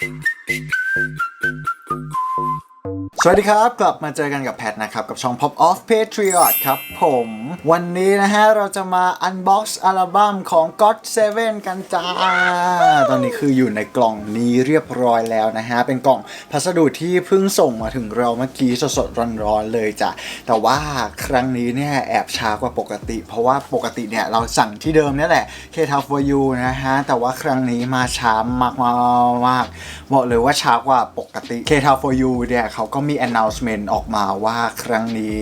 Thank you. สวัสดีครับ กลับมาเจอกันกับแพทนะครับ กับช่อง Pop Off Patriot ครับผม วันนี้นะฮะ เราจะมา unbox อัลบั้มของ God 7 กันจ้า ตอนนี้คืออยู่ในกล่องนี้เรียบร้อยแล้วนะฮะ เป็นกล่องพัสดุที่เพิ่งส่งมาถึงเราเมื่อกี้สดๆร้อนๆเลยจ้ะ แต่ว่าครั้งนี้เนี่ยแอบช้ากว่าปกติ เพราะว่าปกติเนี่ยเราสั่งที่เดิมนี่แหละ K t o w for you นะฮะ แต่ว่าครั้งนี้มาช้ามากๆมากบอกเลยว่าช้ากว่าปกติ K t o w for you เนี่ยเขาก็มีี announcement ออกมาว่าครั้งนี้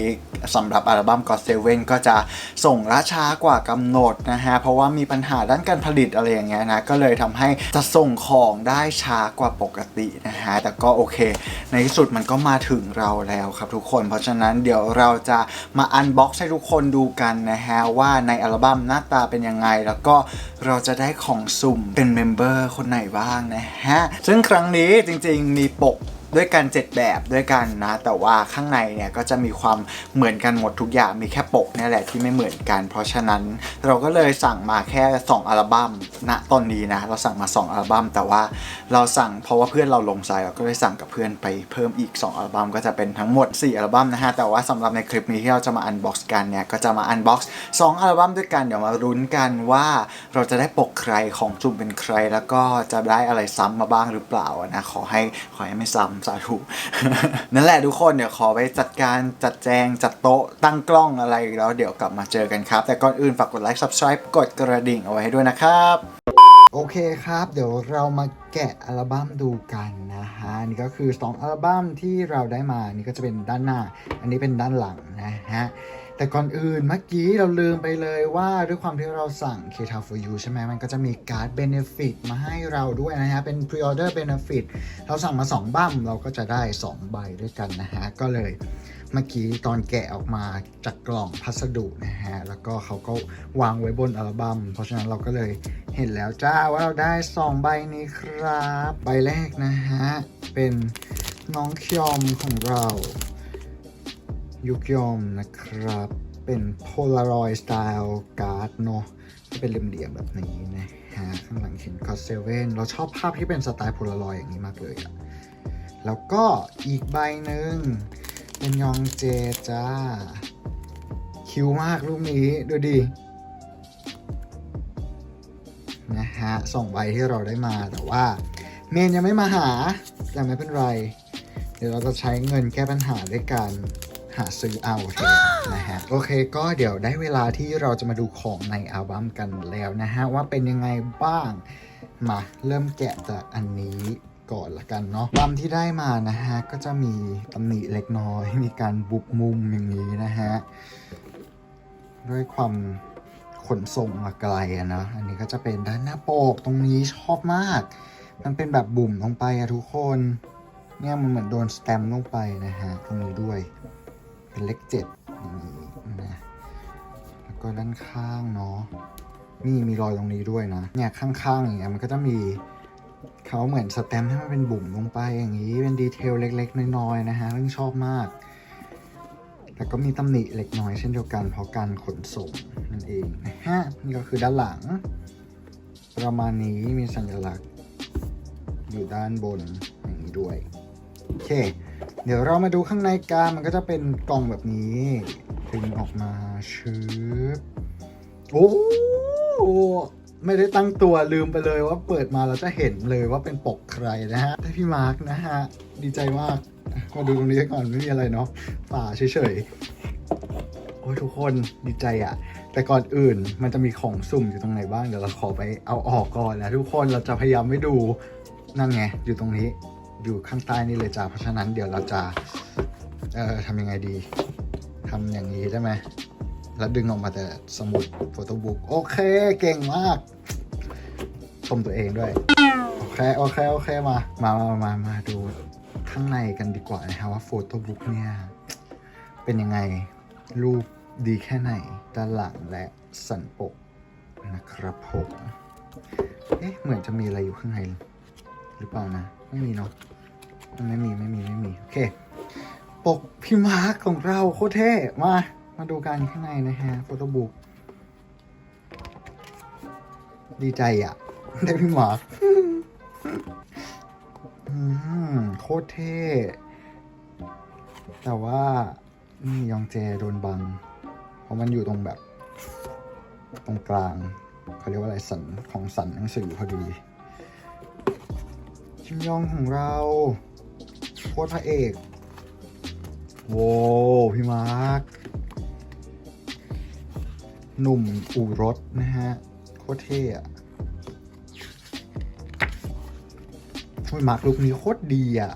สำหรับอัลบั้ม God 7ก็จะส่งล่าช้ากว่ากำหนดนะฮะ เพราะว่ามีปัญหาด้านการผลิตอะไรอย่างเงี้ยนะ ก็เลยทำให้จะส่งของได้ช้ากว่าปกตินะฮะ แต่ก็โอเค ในที่สุดมันก็มาถึงเราแล้วครับทุกคน เพราะฉะนั้นเดี๋ยวเราจะมาอันบ็อกซ์ให้ทุกคนดูกันนะฮะ ว่าในอัลบั้มหน้าตาเป็นยังไง แล้วก็เราจะได้ของสุ่มเป็นเมมเบอร์คนไหนบ้างนะฮะ ซึ่งครั้งนี้จริงๆมีปก ด้วยกัน 7 แบบด้วยกันนะ แต่ว่าข้างในเนี่ยก็จะมีความเหมือนกันหมดทุกอย่างมีแค่ปกนี่แหละที่ไม่เหมือนกัน เพราะฉะนั้นเราก็เลยสั่งมาแค่ 2 อัลบั้มณตอนนี้นะ เราสั่งมา 2 อัลบั้ม แต่ว่าเราสั่งเพราะว่าเพื่อนเราลงใจเราก็เลยสั่งกับเพื่อนไปเพิ่มอีก 2 อัลบั้มก็จะเป็นทั้งหมด 4 อัลบั้มนะฮะแต่ว่าสำหรับในคลิปนี้ที่เราจะมาอันบ็อกซ์กันเนี่ยก็จะมาอันบ็อกซ์สอัลบั้มด้วยกันเดี๋ยวมารุ้นกันว่าเราจะได้ปกใครของจุ่มเป็นใคร แล้วก็จะได้อะไรซ้ำมาบ้างหรือเปล่านะขอให้ขอให้ไม่ซ้ำสาธุนั่นแหละทุกคนเดี๋ยวขอไปจัดการจัดแจงจัดโต๊ะตั้งกล้องอะไรแล้วเดี๋ยวกลับมาเจอกันครับ แต่ก่อนอื่นฝากกดไลค์ subscribe กดกระดิ่งเอาไว้ให้ด้วยนะครับ โอเคครับ เดี๋ยวเรามาแกะอัลบั้มดูกันนะฮะนี่ก็คือ 2 อัลบั้มที่เราได้มานี่ก็จะเป็นด้านหน้า อันนี้เป็นด้านหลังนะฮะ แต่ก่อนอื่นเมื่อกี้เราลืมไปเลยว่าด้วยความที่เราสั่ง k t a for you ใช่ไหมมันก็จะมีการ์ด benefit มาให้เราด้วยนะฮะ เป็น pre-order benefit เราสั่งมา 2 บั้มเราก็จะได้ 2 ใบด้วยกันนะฮะ ก็เลยเมื่อกี้ตอนแกะออกมาจากกล่องพัสดุนะฮะ แล้วก็เขาก็วางไว้บนอัลบั้มเพราะฉะนั้นเราก็เลยเห็นแล้วจ้าว่าเราได้ 2 ใบนี้ครับ ใบแรกนะฮะ เป็นน้องคยอมของเรา ยุกยอมนะครับ เป็น Polaroid Style Card เนอะที่เป็นเหลี่ยมๆแบบนี้นะฮะข้างหลังเขียน c o s 7เว่นเราชอบภาพที่เป็นสไตล์ Polaroid อย่างนี้มากเลยอะแล้วก็อีกใบหนึ่งเป็นยองเจจ้า คิวมากรูปนี้ ดูดินะฮะสองใบที่เราได้มาแต่ว่า เมนยังไม่มาหาแต่ไม่เป็นไร เดี๋ยวเราจะใช้เงินแก้ปัญหาด้วยการ หาซื้อเอาแทนนะฮะ โอเคก็เดี๋ยวได้เวลาที่เราจะมาดูของในอัลบั้มกันแล้วนะฮะ ว่าเป็นยังไงบ้าง มาเริ่มแกะจากอันนี้ก่อนละกันเนาะบัมที่ได้มานะฮะ ก็จะมีตำหนิเล็กน้อย มีการบุบมุมอย่างนี้นะฮะ ด้วยความขนส่งมาไกลอะนะอันนี้ก็จะเป็นด้านหน้าปกตรงนี้ชอบมาก มันเป็นแบบบุ่มลงไปอะทุกคน เนี่ยมันเหมือนโดนสแตมลงไปนะฮะ ตรงนี้ด้วย เป็นเลขเจ็ดอย่างนี้นะแล้วก็ด้านข้างเนาะนี่มีรอยตรงนี้ด้วยนะเนี่ยข้างๆอย่างเงี้ยมันก็จะมีเขาเหมือนสแตมป์ให้มันเป็นบุ่มลงไปอย่างนี้ เป็นดีเทลเล็กๆน้อยๆนะฮะซึ่งชอบมาก แต่ก็มีตำหนิเล็กน้อยเช่นเดียวกันเพราะการขนส่งนั่นเองนะฮะนี่ก็คือด้านหลัง ประมาณนี้มีสัญลักษณ์อยู่ด้านบนอย่างนี้ด้วย โอเค เดี๋ยวเรามาดูข้างในกันมันก็จะเป็นกล่องแบบนี้ดึงออกมาชืบโอ้ไม่ได้ตั้งตัวลืมไปเลยว่าเปิดมาเราจะเห็นเลยว่าเป็นปกใครนะฮะได้พี่มาร์กนะฮะ ดีใจมาก มาดูตรงนี้ก่อนไม่มีอะไรเนาะป่าเฉยๆ โอ้ยทุกคนดีใจอะแต่ก่อนอื่นมันจะมีของสุ่มอยู่ตรงไหนบ้าง เดี๋ยวเราขอไปเอาออกก่อนนะทุกคนเราจะพยายามไม่ดูนั่นไงอยู่ตรงนี้ อยู่ข้างใต้นี่เลยจ้าเพราะฉะนั้นเดี๋ยวเราจะเอ่อทำยังไงดีทำอย่างนี้ได้ไหมแล้วดึงออกมาแต่สมุดโฟโต้บุ๊กโอเคเก่งมาก ชมตัวเองด้วย โอเค โอเค โอเค มา มามามามาดูข้างในกันดีกว่านะครับว่าโฟโต้บุ๊กเนี่ย เป็นยังไงรูปดีแค่ไหนด้านหลังและสันปกนะครับผม เอ๊ะ เหมือนจะมีอะไรอยู่ข้างใน หรือเปล่านะ ไม่มีเนาะไม่มีไม่มีไม่มีโอเค ปกพี่มาร์คของเราโคตรเท่มา มาดูกันข้างในนะฮะโฟโต้บุ๊กดีใจอะ่ะ ได้พี่มาร์คโคตรเท่ แต่ว่านี่ยองเจโดนบัง เพราะมันอยู่ตรงแบบ ตรงกลาง เขาเรียกว่าอะไรสันของสันหนังสือพอดี ชิมยองของเราโคตรพระเอกโว้พี่มาร์คหนุ่มอู่รถนะฮะโคตรเท่อะโอ้ยมาร์คลุกนี้โคตรดีอะ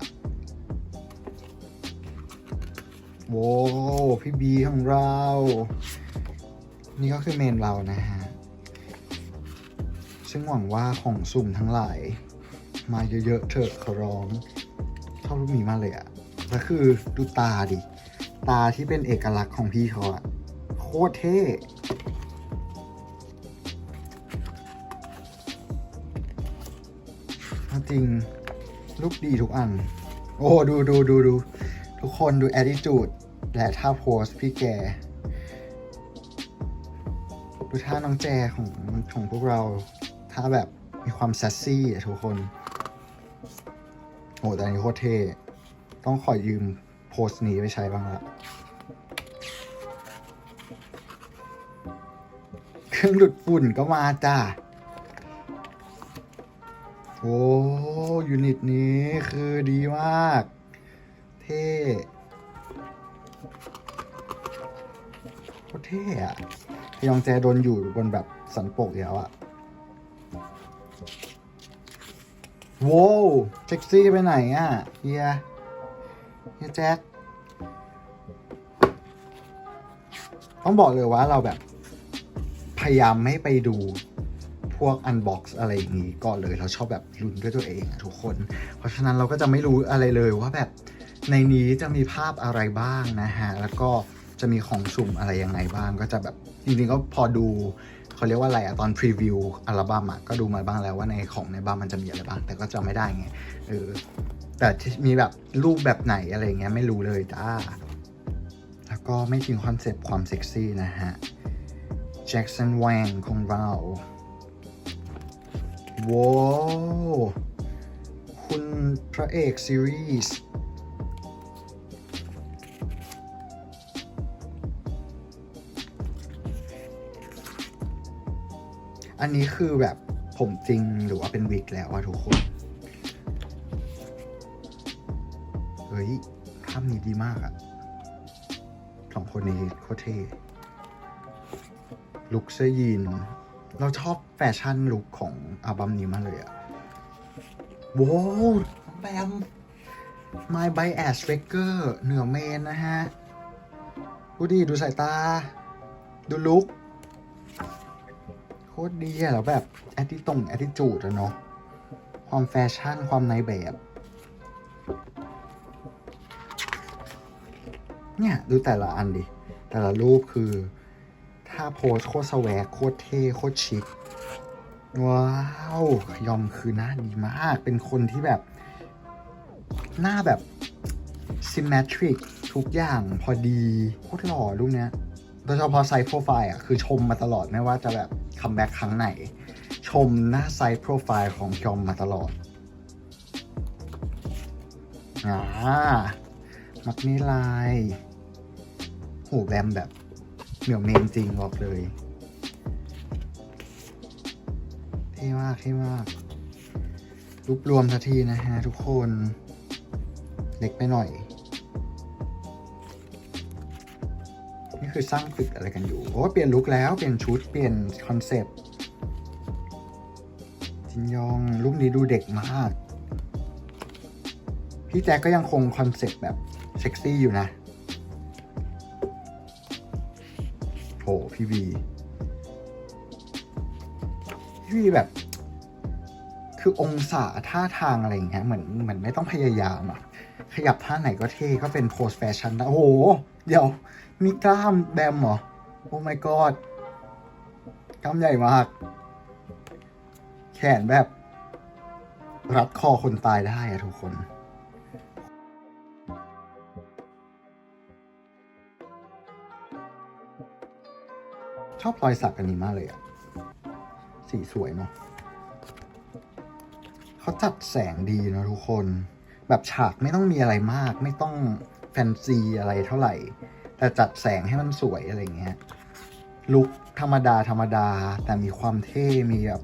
โว้พี่บีของเรา นี่ก็คือเมนเรานะฮะ ซึ่งหวังว่าของสุ่มทั้งหลาย มาเยอะๆเถอะขอร้องชอบรูปนี้มากเลยอะแล้วคือดูตาดิ ตาที่เป็นเอกลักษณ์ของพี่เขาอะโคตรเท่จริงรูปดีทุกอัน โอ้ ดูดูดูดูทุกคนดู attitude และท่าโพสพี่แก ดูท่าน้องแจของของพวกเรา ท่าแบบมีความแซสซี่อะทุกคน โอ้แต่อันนี้โคตรเท่ ต้องขอยืมโพสต์นี้ไปใช้บ้างละเครื่องดูดฝุ่นก็มาจ้าโอ้ยูนิตนี้คือดีมาก เท่โคตรเท่อะพยองแจโดนอยู่บนแบบสันปกแล้วอะ โว้วเซ็กซี่ไปไหนอะเฮียเฮียแจ็คต้องบอกเลยว่าเราแบบ พยายามไม่ไปดูพวกอันบ็อกซ์อะไรอย่างนี้ก่อนเลยเราชอบแบบลุ้นด้วยตัวเองอะทุกคน เพราะฉะนั้นเราก็จะไม่รู้อะไรเลยว่าแบบในนี้จะมีภาพอะไรบ้างนะฮะ แล้วก็จะมีของสุ่มอะไรยังไงบ้าง ก็จะแบบจริงๆก็พอดู เขาเรียกว่าอะไรอะตอนพรีวิวอัลบั้มอะก็ดูมาบ้างแล้วว่าในของในบ้านมันจะมีอะไรบ้าง แต่ก็จะไม่ได้ไงเออแต่มีแบบรูปแบบไหนอะไรเงี้ยไม่รู้เลยจ้า แล้วก็ไม่ทิ้งคอนเซปต์ความเซ็กซี่นะฮะแจ็คสันแวงของเราว้าวคุณพระเอกซีรีส์ อันนี้คือแบบผมจริงหรือว่าเป็นวิกแล้วอะทุกคน เฮ้ยภาพนี้ดีมากอะสองคนนี้โคตรเท่ลุคเสื้อยีน เราชอบแฟชั่นลุคของอัลบั้มนี้มากเลยอะว้าวน้องแบม My Bias Wrecker เหนือเมนนะฮะ ดูดิดูสายตา ดูลุค โคตรดีอะแล้วแบบแอตติตรงแอตติจูดอะเนาะความแฟชั่นความในแบบ เนี่ยดูแต่ละอันดิ แต่ละรูปคือ ถ้าโพสโคตรสวกโคตรเท่โคตรชิคว้าว ยอมคือหน้าดีมาก เป็นคนที่แบบ หน้าแบบ symmetric ทุกอย่างพอดี โคตรหล่อรูปเนี้ย โดยเฉพาะไซส์โปรไฟล์อะคือชมมาตลอดไม่ว่าจะแบบคัมแบ็กครั้งไหน ชมหน้าไซส์โปรไฟล์ของยอมมาตลอดอ่ามักนี่ลายโหแบมแบบเหนียวเมนจริงบอกเลยเท่มากเท่มากรูปรวมสักทีนะฮะทุกคน เล็กไปหน่อย คือสร้างตึกอะไรกันอยู่โอ้เปลี่ยนลุคแล้วเปลี่ยนชุดเปลี่ยนคอนเซปต์จินยองรูปนี้ดูเด็กมาก พี่แจ็คก็ยังคงคอนเซปต์แบบเซ็กซี่อยู่นะโหพี่บีพี่บีแบบ คือองศาท่าทางอะไรอย่างเงี้ยเหมือนเหมือนไม่ต้องพยายามอะขยับท่าไหนก็เท่ก็เป็นโพสแฟชั่นนะโอ้โห เดี๋ยว มีกล้ามแบมเหรอ โอ้ my god กล้ามใหญ่มาก แขนแบบ รัดคอคนตายได้อะทุกคนชอบรอยสักอันนี้มากเลยอะสีสวยเนาะเขาจัดแสงดีนะทุกคน แบบฉากไม่ต้องมีอะไรมาก ไม่ต้อง แฟนซีอะไรเท่าไหร่ แต่จัดแสงให้มันสวยอะไรเงี้ยลุคธรรมดาธรรมดา แต่มีความเท่มีแบบ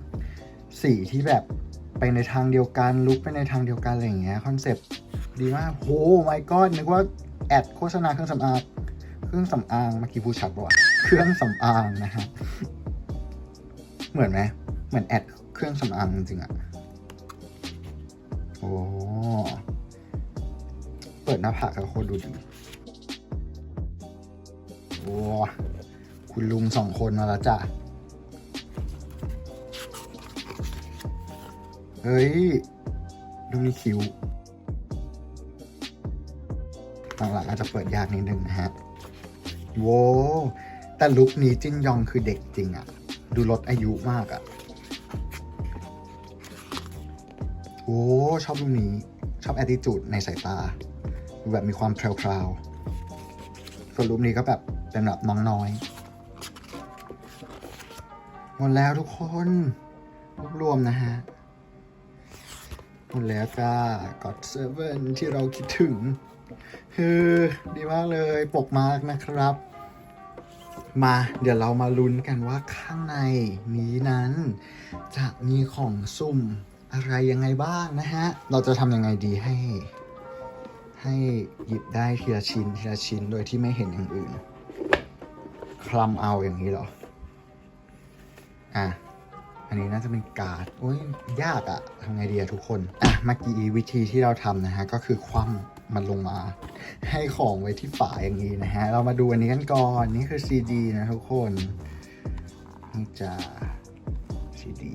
สีที่แบบไปในทางเดียวกันลุคไปในทางเดียวกันอะไรอย่างเงี้ยคอนเซปต์ดีมากโอ้ my god นึกว่าแอดโฆษณาเครื่องสำอางเครื่องสำอางเมื่อกี้พูดชัดปะวะเครื่องสำอางนะฮะเหมือนไหมเหมือนแอดเครื่องสำอางจริงๆอะโอ้ ปิดหน้าผากแล้วโคตรดูดีโอ้คุณลุงสองคนมาแล้วจ้ะ เฮ้ยดูมีคิ้วหลังๆอาจจะเปิดยากนิดนึงนะฮะ โว้แต่ลุคนี้จินยองคือเด็กจริงอะดูลดอายุมากอะโอ้ชอบลุคนี้ ชอบ attitude ในสายตา แบบมีความแพรวๆส่วนลุคนี้ก็แบบเป็นแบบน้องน้อยหมดแล้วทุกคนรวบรวมนะฮะหมดแล้วจ้า God Seven ที่เราคิดถึง คือดีมากเลยปกมากนะครับ มาเดี๋ยวเรามาลุ้นกันว่าข้างในนี้นั้น จะมีของซุ่มอะไรยังไงบ้างนะฮะ เราจะทำยังไงดีให้ ให้หยิบได้ทีละชิ้นทีละชิ้นโดยที่ไม่เห็นอย่างอื่น คลำเอาอย่างนี้เหรอ อะ อันนี้น่าจะเป็นการ์ดโอ้ยยากอะทำไงดีอะทุกคน อะเมื่อกี้วิธีที่เราทำนะฮะ ก็คือคว่ำมันลงมา ให้ของไว้ที่ฝาอย่างนี้นะฮะ เรามาดูอันนี้กันก่อน นี่คือซีดีนะทุกคน นี่จะซีดี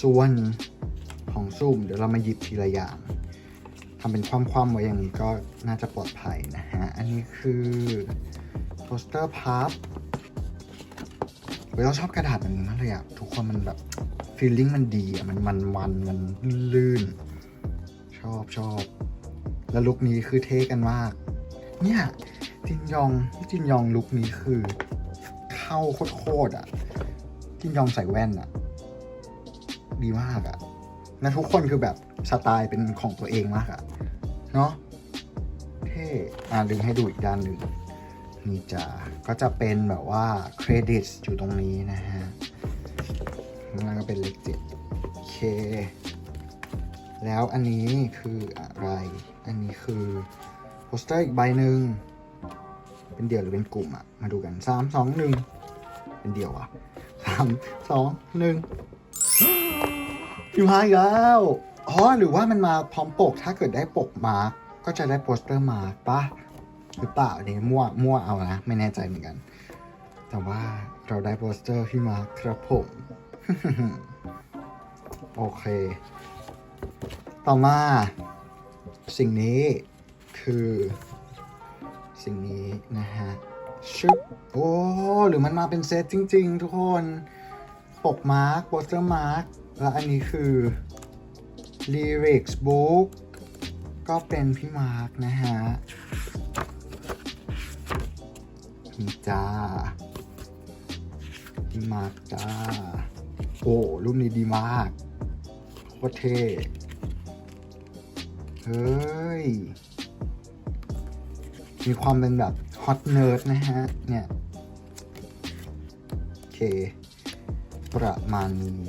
ส่วนของซุ่มเดี๋ยวเรามาหยิบทีละอย่าง ทำเป็นคว่ำๆไว้อย่างนี้ก็น่าจะปลอดภัยนะฮะ อันนี้คือโปสเตอร์พับเฮ้ยเราชอบกระดาษแบบนี้มากเลยอะทุกคนมันแบบฟีลลิ่งมันดีอะมันมันมันมันลื่น ชอบชอบ แล้วลุคนี้คือเท่กันมาก เนี่ยจินยองจินยองลุคนี้คือ เข้าโคตรๆอะจินยองใส่แว่นอะดีมากอะและทุกคนคือแบบ สไตล์เป็นของตัวเองมากอะเนาะเท่อ่าดึงให้ดูอีกด้านหนึ่งนี่จ้ะก็จะเป็นแบบว่าเครดิตอยู่ตรงนี้นะฮะข้างล่างก็เป็นเลขเจ็ดโอเค แล้วอันนี้คืออะไร อันนี้คือโปสเตอร์อีกใบหนึ่งเป็นเดี่ยวหรือเป็นกลุ่มอะมาดูกันสามสองหนึ่งเป็นเดี่ยวอะสามสองหนึ่งอยู่มาอีกแล้ว อ๋อหรือว่ามันมาพร้อมปก ถ้าเกิดได้ปกมาร์กก็จะได้โปสเตอร์มาร์กปะหรือเปล่าเนี่ยมั่วมั่วเอานะ ไม่แน่ใจเหมือนกัน แต่ว่าเราได้โปสเตอร์พี่มาร์คครับผม โอเค ต่อมา สิ่งนี้คือ สิ่งนี้นะฮะชึบโอ้หรือมันมาเป็นเซตจริง ๆ ทุกคน ปกมาร์คโปสเตอร์มาร์คแล้วอันนี้คือ lyrics book ก็เป็นพี่มาร์คนะฮะนี่จ้าดีมากจ้า โอ้รูปนี้ดีมาก โคตรเท่เฮ้ย มีความเป็นแบบฮอตเนิร์ดนะฮะ เนี่ย โอเค ประมาณนี้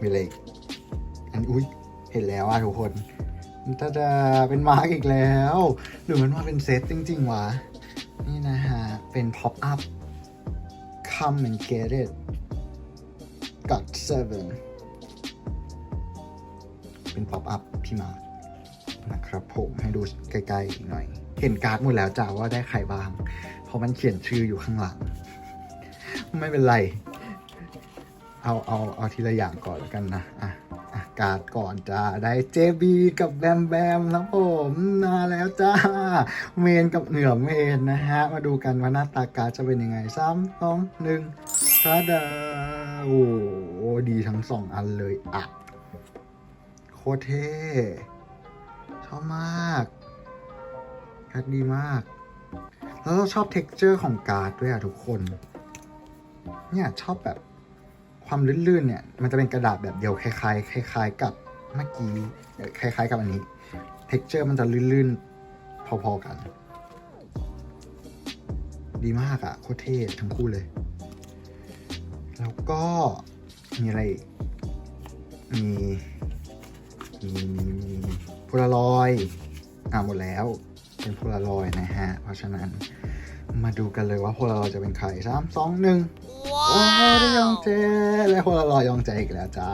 มีอะไรอีก อันอุ้ยเห็นแล้วอะทุกคนตาดาเป็นมาร์กอีกแล้ว หรือมันมาเป็นเซตจริงๆวะ นี่นะฮะ เป็น pop up come and get it got seven เป็น pop up พี่มาร์คนะครับผมให้ดูใกล้ๆอีกหน่อย เห็นการ์ดหมดแล้วจ้าว่าได้ใครบ้าง เพราะมันเขียนชื่ออยู่ข้างหลัง ไม่เป็นไร เอาเอาเอาทีละอย่างก่อนแล้วกันนะ อะ การ์ดก่อนจ้า ได้ JB กับแบมแบมแล้วผมมาแล้วจ้า เมนกับเหนือเมนนะฮะ มาดูกันว่าหน้าตาการ์ดจะเป็นยังไงสามสองหนึ่งตาดาโอ้โหดีทั้งสองอันเลยอะ โคตรเท่ชอบมากการ์ดดีมาก แล้วเราชอบเท็กเจอร์ของการ์ดด้วยอะทุกคน เนี่ยชอบแบบ ความลื่นๆเนี่ยมันจะเป็นกระดาษแบบเดียวคล้ายๆคล้ายๆกับเมื่อกี้คล้ายๆกับอันนี้ texture มันจะลื่นๆ พอๆกัน ดีมากอะโคตรเท่ทั้งคู่เลย แล้วก็มีอะไรอีกมีมีมีมีโพลารอยอ่าหมดแล้ว เป็นโพลารอยนะฮะ เพราะฉะนั้นมาดูกันเลยว่าโพลารอยจะเป็นใครสามสองหนึ่ง โอ้ได้ยองเจและโพลารอยยองเจอีกแล้วจ้า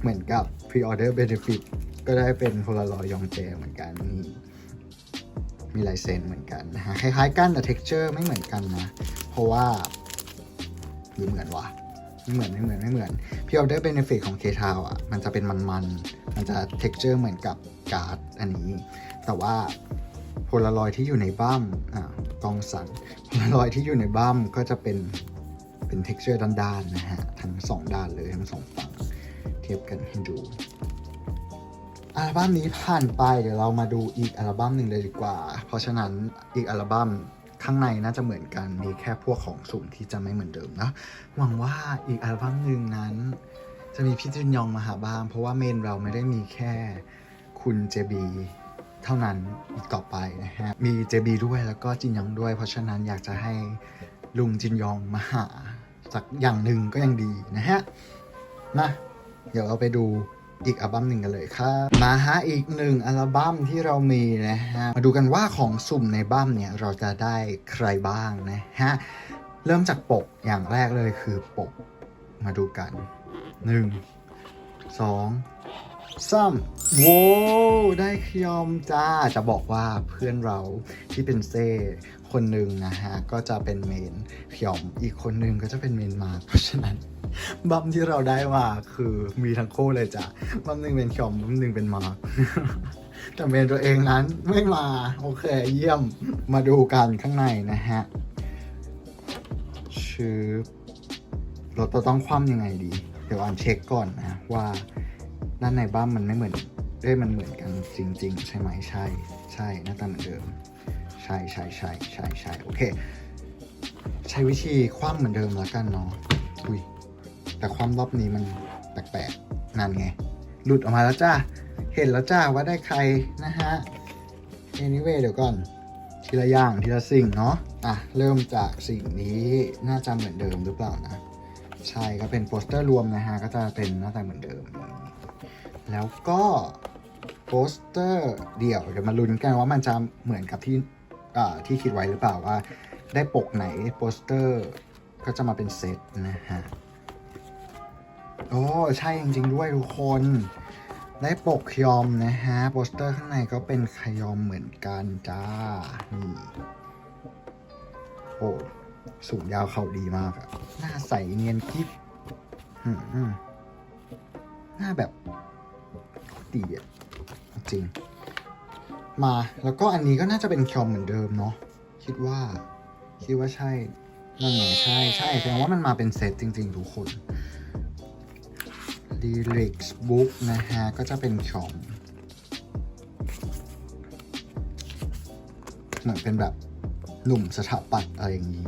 เหมือนกับ pre-order benefit ก็ได้เป็นโพลารอยยองเจเหมือนกัน มีลายเซ็นเหมือนกันนะฮะคล้ายๆกันแต่ texture ไม่เหมือนกันนะ เพราะว่าหรือเหมือนวะไม่เหมือนไม่เหมือนไม่เหมือน pre-order benefit ของ k t o w อะ มันจะเป็นมันๆมันจะ texture เหมือนกับการ์ดอันนี้ แต่ว่าโพลารอยที่อยู่ในบั้มอ่ากองสันโพลารอยที่อยู่ในบั้มก็จะเป็น เป็น texture ด้านๆนะฮะ ทั้งสองด้านเลยทั้งสองฝั่งเทียบกันให้ดู อัลบั้มนี้ผ่านไปเดี๋ยวเรามาดูอีกอัลบั้มหนึ่งเลยดีกว่า เพราะฉะนั้นอีกอัลบั้มข้างในน่าจะเหมือนกันมีแค่พวกของสุ่มที่จะไม่เหมือนเดิมนะหวังว่าอีกอัลบั้มหนึ่งนั้น จะมีพี่จินยองมาหาบ้าง เพราะว่าเมนเราไม่ได้มีแค่คุณเจบีเท่านั้นอีกต่อไปนะฮะ มีเจบีด้วยแล้วก็จินยองด้วย เพราะฉะนั้นอยากจะให้ลุงจินยองมาหา สักอย่างหนึ่งก็ยังดีนะฮะนะเดี๋ยวเราไปดูอีกอัลบั้มหนึ่งกันเลยครับมาฮะอีกหนึ่งอัลบั้มที่เรามีนะฮะมาดูกันว่าของสุ่มในบั้มเนี่ยเราจะได้ใครบ้างนะฮะเริ่มจากปกอย่างแรกเลยคือปกมาดูกันหนึ่งสองสาม โว้วได้ขยอมจ้า จะบอกว่าเพื่อนเราที่เป็นเซ่คนหนึ่งนะฮะ ก็จะเป็นเมนขยอมอีกคนหนึ่งก็จะเป็นเมนมาเพราะฉะนั้นบัมที่เราได้มาคือมีทั้งคู่เลยจ้ะบัมหนึ่งเป็นขยอมบัมหนึ่งเป็นมาแต่เมนตัวเองนั้นไม่มา โอเค เยี่ยมมาดูกันข้างในนะฮะชื่อเราจะต้องคว่ำยังไงดี เดี๋ยวอันเช็คก่อนนะว่า ด้านในบ้านมันไม่เหมือนเอ้ยมันเหมือนกันจริง ๆ ใช่ไหมใช่ใช่หน้าตาเหมือนเดิม ใช่ใช่ใช่ใช่ใช่โอเค ใช้วิธีคว่ำเหมือนเดิมแล้วกันเนาะอุ้ยแต่คว่ำรอบนี้มันแปลกๆนั่นไง หลุดออกมาแล้วจ้าเห็นแล้วจ้าว่าได้ใครนะฮะ anyway เดี๋ยวก่อนทีละอย่างทีละสิ่งเนาะอะเริ่มจากสิ่งนี้น่าจะเหมือนเดิมหรือเปล่านะ ใช่ก็เป็นโปสเตอร์รวมนะฮะก็จะเป็นหน้าตาเหมือนเดิม แล้วก็โปสเตอร์เดี่ยวเดี๋ยวมาลุ้นกันว่ามันจะเหมือนกับที่อ่าที่คิดไว้หรือเปล่าว่า ได้ปกไหนโปสเตอร์ก็จะมาเป็นเซตนะฮะโอ้ใช่จริงๆด้วยทุกคน ได้ปกขยอมนะฮะโปสเตอร์ข้างในก็เป็นขยอมเหมือนกันจ้านี่โอ้สูงยาวเขาดีมากอะหน้าใสเนียนกิ๊บหน้าแบบ ตีอะจริง มาแล้วก็อันนี้ก็น่าจะเป็นคอมเหมือนเดิมเนาะคิดว่า คิดว่าใช่นั่นไงใช่ใช่แสดงว่ามันมาเป็นเซตจริง ๆ ทุกคน lyrics book นะฮะ ก็จะเป็นของเหมือนเป็นแบบหนุ่มสถาปัตย์อะไรอย่างนี้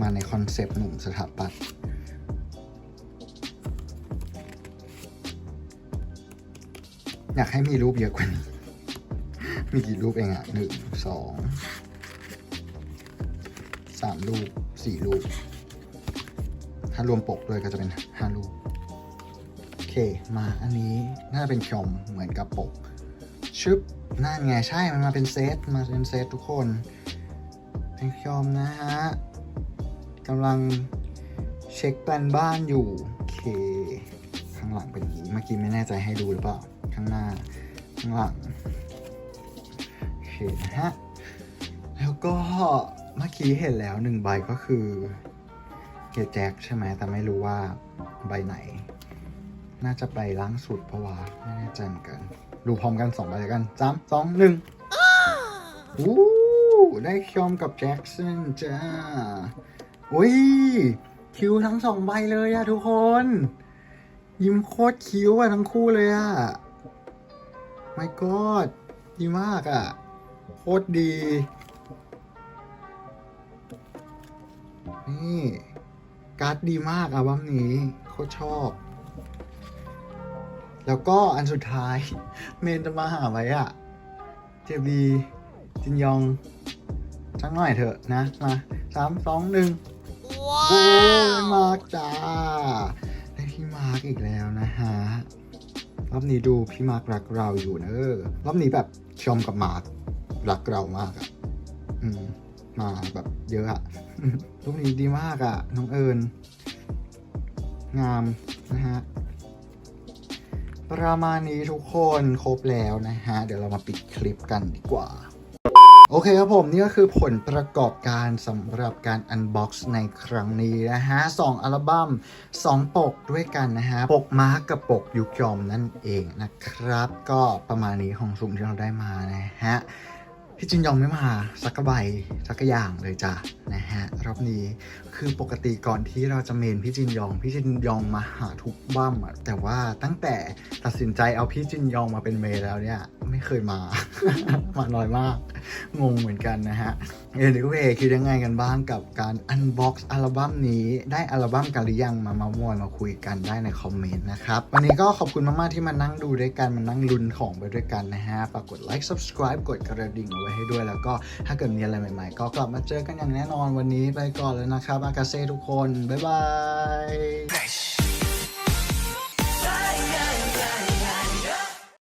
มาในคอนเซปต์หนุ่มสถาปัตย์ อยากให้มีรูปเยอะกว่านี้ มีกี่รูปเองอะหนึ่งสองสามรูปสี่รูป ถ้ารวมปกด้วยก็จะเป็นห้ารูป โอเค มาอันนี้น่าจะเป็นคยอมเหมือนกับปก ชึบนั่นไงใช่มันมาเป็นเซตมาเป็นเซตทุกคน เป็นคยอมนะฮะกำลังเช็คแปลนบ้านอยู่ โอเค ข้างหลังเป็นอย่างนี้ เมื่อกี้ไม่แน่ใจให้ดูหรือเปล่า ข้างหน้า ข้างหลังโอเคนะฮะ แล้วก็เมื่อกี้เห็นแล้วหนึ่งใบก็คือเกแจ็คใช่ไหมแต่ไม่รู้ว่าใบไหน น่าจะไปล้างสุดเพราะว่าไม่แน่ใจเหมือนกัน ดูพร้อมกันสองใบเลยกันสามสองหนึ่งอู้ได้คยอมกับแจ็คสันจ้าอุ้ยคิวทั้งสองใบเลยอะทุกคน ยิ้มโคตรคิ้วอะทั้งคู่เลยอะ ไม่กอดดีมากอะโคตรดี นี่ การ์ดดีมากอัลบั้มนี้ โคตรชอบ แล้วก็อันสุดท้าย เมนจะมาหาไว้อะเจบีจินยองสักหน่อยเถอะนะ มาสามสองหนึ่งโอ้ยมาร์กจ้าได้พี่มาร์กอีกแล้วนะฮะ รอบนี้ดูพี่มาร์กรักเราอยู่เนอะรอบนี้แบบชมกับมาร์กรักเรามากอะอืม มาแบบเยอะอะรอบนี้ดีมากอะน้องเอิญงามนะฮะประมาณนี้ทุกคนครบแล้วนะฮะ เดี๋ยวเรามาปิดคลิปกันดีกว่า โอเคครับผม นี่ก็คือผลประกอบการสำหรับการอันบ็อกซ์ในครั้งนี้นะฮะสองอัลบั้มสองปกด้วยกันนะฮะ ปกมาร์กกับปกยุกยอมนั่นเองนะครับ ก็ประมาณนี้ของสุ่มที่เราได้มานะฮะ พี่จินยองไม่มา สักใบสักอย่างเลยจ้ะ นะฮะรอบนี้คือปกติก่อนที่เราจะเมนพี่จินยอง พี่จินยองมาหาทุกบั้มอะแต่ว่าตั้งแต่ตัดสินใจเอาพี่จินยองมาเป็นเมนแล้วเนี่ยไม่เคยมา มาน้อยมาก งงเหมือนกันนะฮะเอ็นดิเวคิดยังไงกันบ้างกับการอันบ็อกซ์อัลบั้มนี้ ได้อัลบั้มกันหรือยังมามามอยมาคุยกันได้ในคอมเมนต์นะครับ วันนี้ก็ขอบคุณมาก ๆ ที่มานั่งดูด้วยกันมานั่งลุ้นของไปด้วยกันนะฮะฝากกดไลค์ subscribe กดกระดิ่งเอาไว้ให้ด้วยแล้วก็ถ้าเกิดมีอะไรใหม่ ๆ ก็กลับมาเจอกันอย่างแน่นอนนอนวันนี้ไปก่อนเลยนะครับ อากาเซ่ทุกคน บ๊ายบาย